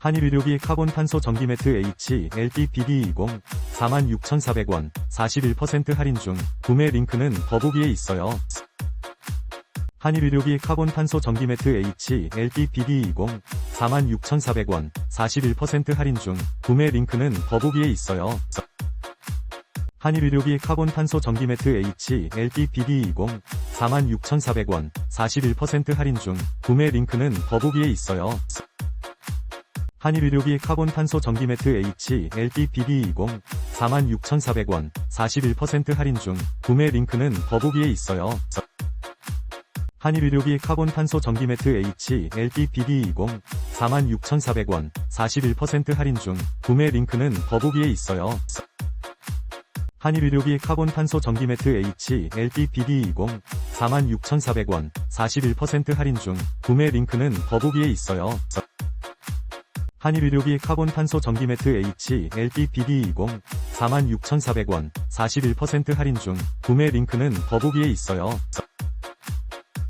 한일 의료기 카본 탄소 전기 매트 H LDPD20 46,400원 41% 할인 중 구매 링크는 더보기에 있어요. 한일 의료기 카본 탄소 전기 매트 H LDPD20 46,400원 41% 할인 중 구매 링크는 더보기에 있어요. 한일 의료기 카본 탄소 전기 매트 H LDPD20 46,400원 41% 할인 중 구매 링크는 더보기에 있어요. 한일 의료기 카본 탄소 전기 매트 H LDPD20 46,400원 41% 할인 중 구매 링크는 더보기에 있어요. 한일 의료기 카본 탄소 전기 매트 H LDPD20 46,400원 41% 할인 중 구매 링크는 더보기에 있어요. 한일 의료기 카본 탄소 전기 매트 H LDPD20 46,400원 41% 할인 중 구매 링크는 더보기에 있어요. 한일 의료기 카본 탄소 전기 매트 H LDPD20 46,400원 41% 할인 중 구매 링크는 더보기에 있어요.